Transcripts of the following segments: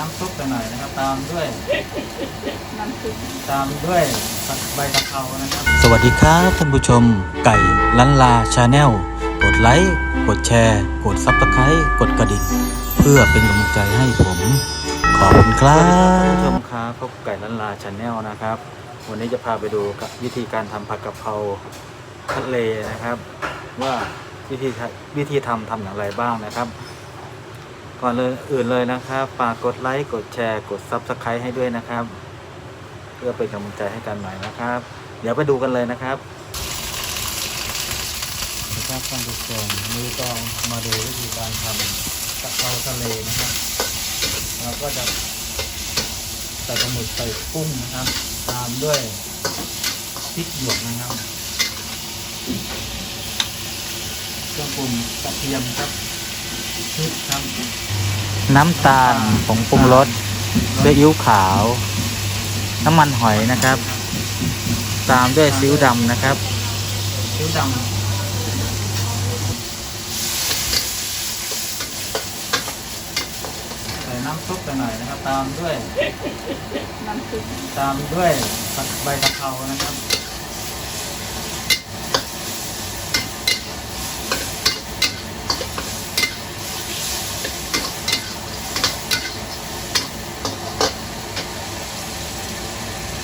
น้ำซุปไปหน่อยนะครับ ตามด้วยน้ำซุปตามด้วยใบกะเพรานะครับ สวัสดีครับท่านผู้ชม ไก่ลันลาชาแนลกดไลค์กดแชร์ กดซับสไครต์กดกระดิ่งเพื่อเป็นกำลังใจให้ผม ขอบคุณครัท่านผู้ชบมครับพบไก่ลันลาชาแนลนะครับ วันนี้จะพาไปดูกับวิธีการทำผัดกะเพราทะเลนะครับ ว่าวิธีทำวิธีทำทำอย่างไรบ้างนะครับ ก่อนเลยอื่นเลยนะครับฝากกดไลค์กดแชร์ กดซับสไครต์ให้ด้วยนะครับ เพื่อเป็นกำลังใจให้กันใหม่นะครับ เดี๋ยวไปดูกันเลยนะครับนะครับท่านผู้ชมมือตองมาดูวิธีการทำกะเพราทะเลนะครับเราก็จะใส่ปลาหมึกใส่กุ้งนะครับ ตามด้วยพริกหยวกนะครับเครื่องปรุงกระเทียมครับพริกครับ น้ำตาลผงปรุงรสซีอิ๊วขาว น้ำมันหอยนะครับ ตามด้วยซีอิ๊วดำนะครับซีอิ๊วดำใส่น้ำซุปไปหน่อยนะครับ ตามด้วยน้ำซุปตามด้วยใบกะเพรานะครับ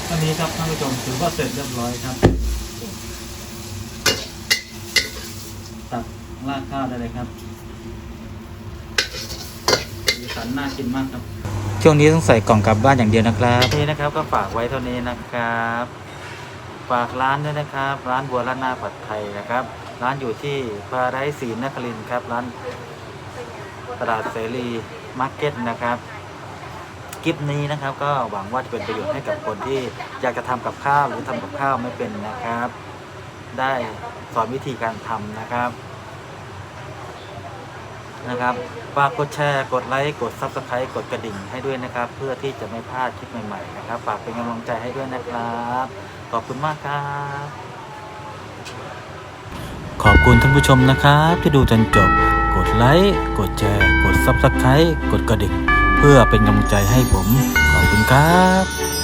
ตอนนี้ครับท่านผู้ชมถือว่าเสร็จเรียบร้อยครับ ตักราดข้าวได้เลยครับสีสันน่ากินมากครับ ช่วงนี้ต้องใส่กล่องกลับบ้านอย่างเดียวนะครับ นี่นะครับก็ฝากไว้เท่านี้นะครับ ฝากร้านด้วยนะครับ ร้านบัวร้านหน้าผัดไทยนะครับ ร้านอยู่ที่พาไรศรีนครินทร์ครับ ร้านตลาดเสรีมาร์เก็ตนะครับ ลิปนี้นะครับ ก็หวังว่าจะเป็นประโยชน์ให้กับคนที่อยากจะทำกับข้าวหรือทำกับข้าวไม่เป็นนะครับ ได้สอนวิธีการทำนะครับนะครับฝากกดแชร์ กดไลค์ กด Subscribe กดกระดิ่งให้ด้วยนะครับ เพื่อที่จะไม่พลาดคลิปใหม่ๆนะครับ ฝากเป็นกำลังใจให้ด้วยนะครับ ขอบคุณมากครับ ขอบคุณท่านผู้ชมนะครับ ที่ดูจนจบ กดไลค์ กดแชร์ กดซับสไครต์กดกระดิ่ง เพื่อเป็นกำลังใจให้ผม ขอบคุณครับ